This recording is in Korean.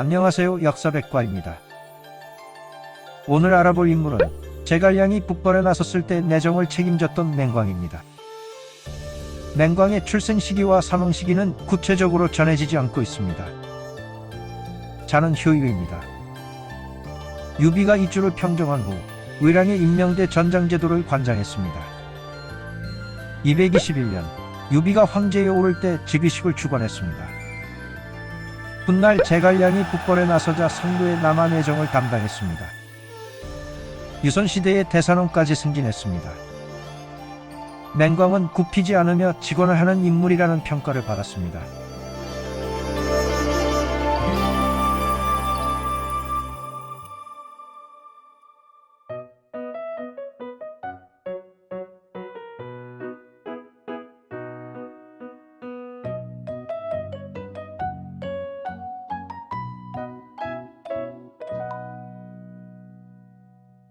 안녕하세요 역사백과입니다. 오늘 알아볼 인물은 제갈량이 북벌에 나섰을 때 내정을 책임졌던 맹광입니다. 맹광의 출생 시기와 사망 시기는 구체적으로 전해지지 않고 있습니다. 자는 효유입니다. 유비가 이주를 평정한 후 의랑에 임명돼 전장제도를 관장했습니다. 221년 유비가 황제에 오를 때 즉위식을 주관했습니다. 훗날 제갈량이 북벌에 나서자 상도의 남한의정을 담당했습니다. 유선시대의 대산원까지 승진했습니다. 맹광은 굽히지 않으며 직원을 하는 인물이라는 평가를 받았습니다.